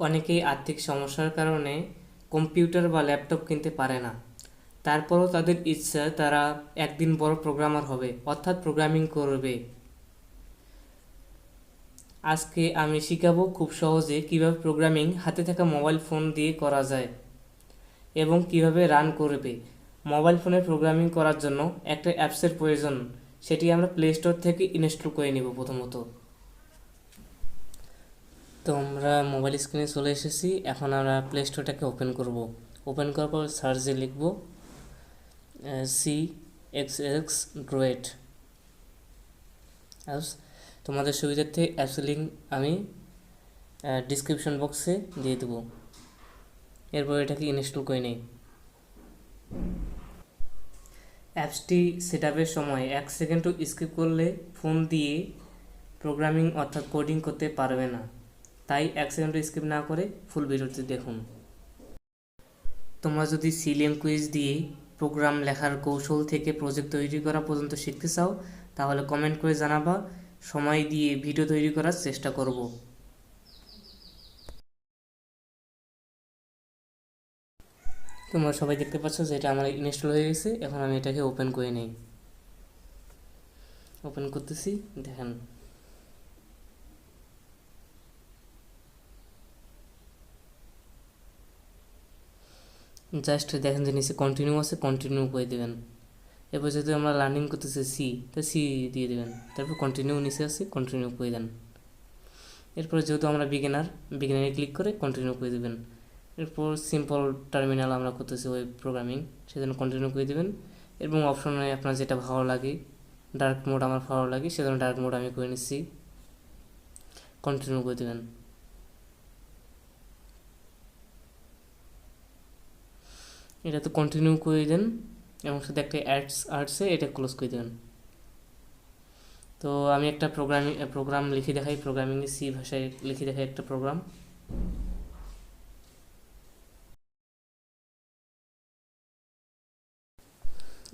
অনেকেই আর্থিক সমস্যার কারণে কম্পিউটার বা ল্যাপটপ কিনতে পারে না। তারপরও তাদের ইচ্ছা তারা একদিন বড় প্রোগ্রামার হবে, অর্থাৎ প্রোগ্রামিং করবে। আজকে আমি শিখাবো খুব সহজে কীভাবে প্রোগ্রামিং হাতে থাকা মোবাইল ফোন দিয়ে করা যায় এবং কীভাবে রান করবে। মোবাইল ফোনে প্রোগ্রামিং করার জন্য একটা অ্যাপসের প্রয়োজন, সেটি আমরা প্লে স্টোর থেকে ইনস্টল করে নিব প্রথমত। তো আমরা মোবাইল স্ক্রিনে চলে এসেছি, এখন আমরা প্লে স্টোরটাকে ওপেন করব। ওপেন করার পর সার্চে লিখব C X X droid apps তোমাদের সুবিধার্থে অ্যাপস লিঙ্ক আমি ডিসক্রিপশন বক্সে দিয়ে দেবো। এরপর এটাকে ইনস্টল করে নিই। অ্যাপসটি সেট সময় এক সেকেন্ডও স্কিপ করলে ফোন দিয়ে প্রোগ্রামিং অর্থাৎ কোডিং করতে পারবে না। তাই এক স্কিপ না করে ফুল ভিডিওটি দেখুন। তোমরা যদি সি ল্যাঙ্গুয়েজ দিয়ে প্রোগ্রাম লেখার কৌশল থেকে প্রজেক্ট তৈরি করা পর্যন্ত শিখতে চাও, তাহলে কমেন্ট করে জানাবা। সময় দিয়ে ভিডিও তৈরি করার চেষ্টা করব। তোমরা সবাই দেখতে পাচ্ছ যে এটা আমার ইনস্টল হয়ে গেছে। এখন আমি এটাকে ওপেন করে নিই। ওপেন করতেছি, দেখেন। জাস্ট দেখেন যে নিচে কন্টিনিউ আছে কন্টিনিউ করে দেবেন। এরপর যেহেতু আমরা লার্নিং করতেছি সি তো সি দিয়ে দেবেন। তারপর কন্টিনিউ নিচে আছে কন্টিনিউ করে দেন। এরপর যেহেতু আমরা বিগিনার বিগিনারে ক্লিক করে কন্টিনিউ করে দেবেন। এরপর সিম্পল টার্মিনাল আমরা করতেছি ওয়েব প্রোগ্রামিং সেজন্য কন্টিনিউ করে দেবেন। এবং অপশনে আপনার যেটা ভালো লাগে ডার্ক মোড আমার ভালো লাগে, সেজন্য ডার্ক মোড আমি করে নিচ্ছি। কন্টিনিউ করে দেবেন। এটা তো কন্টিনিউ করে দেন এবং সাথে একটা অ্যাডস আর্টসে এটা ক্লোজ করে দেবেন তো আমি একটা প্রোগ্রামিং প্রোগ্রাম লিখে দেখাই প্রোগ্রামিং সি ভাষায় লিখে দেখাই একটা প্রোগ্রাম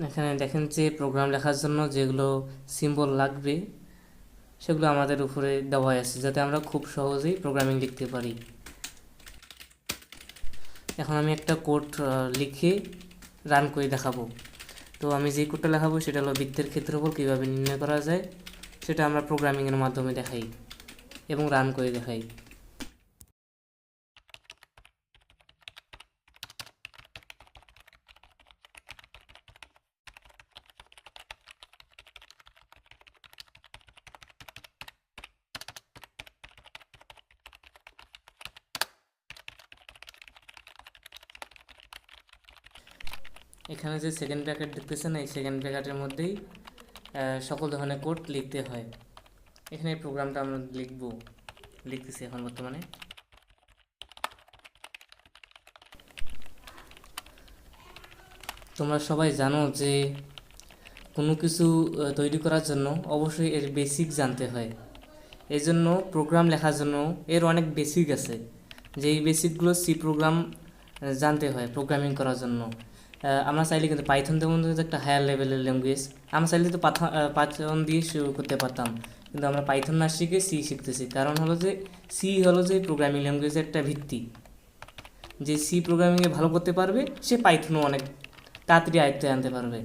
এখানে দেখেন যে প্রোগ্রাম লেখার জন্য যেগুলো সিম্বল লাগবে, সেগুলো আমাদের উপরে দেওয়া আছে, যাতে আমরা খুব সহজেই প্রোগ্রামিং লিখতে পারি। এখন আমি একটা কোড লিখে রান করে দেখাবো। তো আমি যে কোডটা লেখাবো সেটা হলো বৃত্তের ক্ষেত্রফল কীভাবে নির্ণয় করা যায়, সেটা আমরা প্রোগ্রামিংয়ের মাধ্যমে দেখাই এবং রান করে দেখাই। এখানে যে সেকেন্ড ব্র্যাকেট দেখতেছেন, এই সেকেন্ড ব্র্যাকেটের মধ্যেই সকল ধরনের কোড লিখতে হয়। এখানে প্রোগ্রামটা আমরা লিখব। লিখতেছি এখন বর্তমানে। তোমরা সবাই জানো যে, কোনো কিছু তৈরি করার জন্য অবশ্যই এর বেসিক জানতে হয়। এই জন্য প্রোগ্রাম লেখার জন্য এর অনেক বেসিক আছে। যে এই বেসিকগুলো সি প্রোগ্রাম জানতে হয় প্রোগ্রামিং করার জন্য। আমরা চাইলে কিন্তু পাইথন তেমন একটা হায়ার লেভেলের ল্যাঙ্গুয়েজ আমরা চাইলে তো পাইথন দিয়ে শুরু করতে পারতাম। কিন্তু আমরা পাইথন না শিখে সি শিখতেছি। কারণ হলো যে সি হলো যে প্রোগ্রামিং ল্যাঙ্গুয়েজের একটা ভিত্তি। যে সি প্রোগ্রামিংয়ে ভালো করতে পারবে, সে পাইথনও অনেক তাড়াতাড়ি আয়ত্তে আনতে পারবে।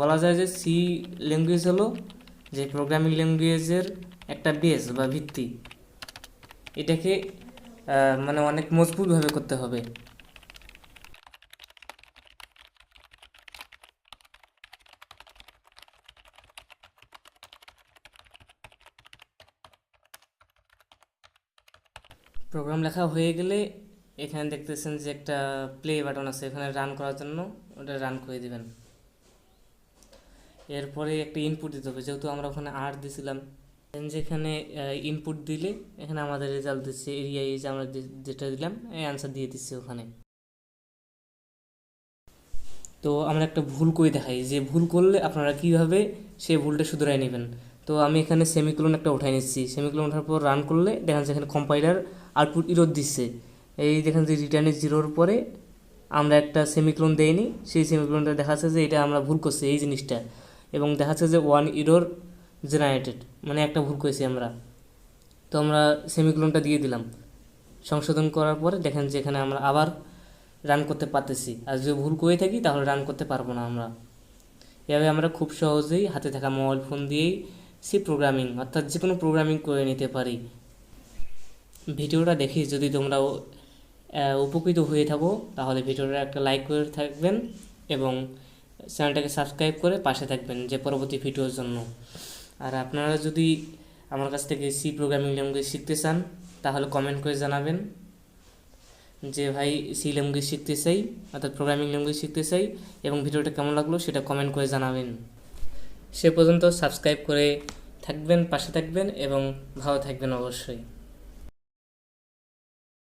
বলা যায় যে সি ল্যাঙ্গুয়েজ হলো যে প্রোগ্রামিং ল্যাঙ্গুয়েজের একটা বেস বা ভিত্তি। এটাকে মানে অনেক মজবুতভাবে করতে হবে। প্রোগ্রাম লেখা হয়ে গেলে এখানে দেখতেছেন যে একটা প্লে বাটন আছে এখানে রান করার জন্য ওটা রান করে দিবেন। এরপরে একটা ইনপুট দিতে হবে, যেহেতু আমরা ওখানে আর দিছিলাম। যেখানে ইনপুট দিলে এখানে আমাদের রেজাল্ট দিচ্ছে এরিয়া এই যে আমরা যেটা দিলাম, এই অ্যান্সার দিয়ে দিচ্ছে ওখানে। তো আমরা একটা ভুল করে দেখাই, যে ভুল করলে আপনারা কীভাবে সেই ভুলটা শুধরাই নেবেন? তো আমি এখানে সেমিক্লোন একটা উঠাই নিচ্ছি। সেমিক্লোন ওঠার পর রান করলে দেখেন এখানে কম্পাইলার আউটপুট ইরোদ দিচ্ছে এই দেখেন যে রিটার্নের জিরোর পরে আমরা একটা সেমিক্লোন দেইনি। সেই সেমিক্লোনটা দেখাচ্ছে যে এটা আমরা ভুল করছি এই জিনিসটা। এবং দেখাচ্ছে যে ওয়ান ইরোর জেনারেটেড মানে একটা ভুল করেছি আমরা। তো আমরা সেমিক্লোনটা দিয়ে দিলাম। সংশোধন করার পরে দেখেন যে এখানে আমরা আবার রান করতে পারতেছি। আর যদি ভুল করে থাকি তাহলে রান করতে পারব না আমরা। এভাবে আমরা খুব সহজেই হাতে থাকা মোবাইল ফোন দিয়েই সি প্রোগ্রামিং অর্থাৎ যে কোনো প্রোগ্রামিং করে নিতে পারি। ভিডিওটা দেখি যদি তোমরা উপকৃত হয়ে থাকো, তাহলে ভিডিওটা একটা লাইক করে থাকবেন এবং চ্যানেলটাকে সাবস্ক্রাইব করে পাশে থাকবেন যে পরবর্তী ভিডিওর জন্য। আর আপনারা যদি আমার কাছ থেকে সি প্রোগ্রামিং ল্যাঙ্গুয়েজ শিখতে চান, তাহলে কমেন্ট করে জানাবেন যে ভাই সি ল্যাঙ্গুয়েজ শিখতে চাই, অর্থাৎ প্রোগ্রামিং ল্যাঙ্গুয়েজ শিখতে চাই এবং ভিডিওটা কেমন লাগল সেটা কমেন্ট করে জানাবেন। সে পর্যন্ত সাবস্ক্রাইব করে থাকবেন পাশে থাকবেন এবং ভালো থাকবেন অবশ্যই।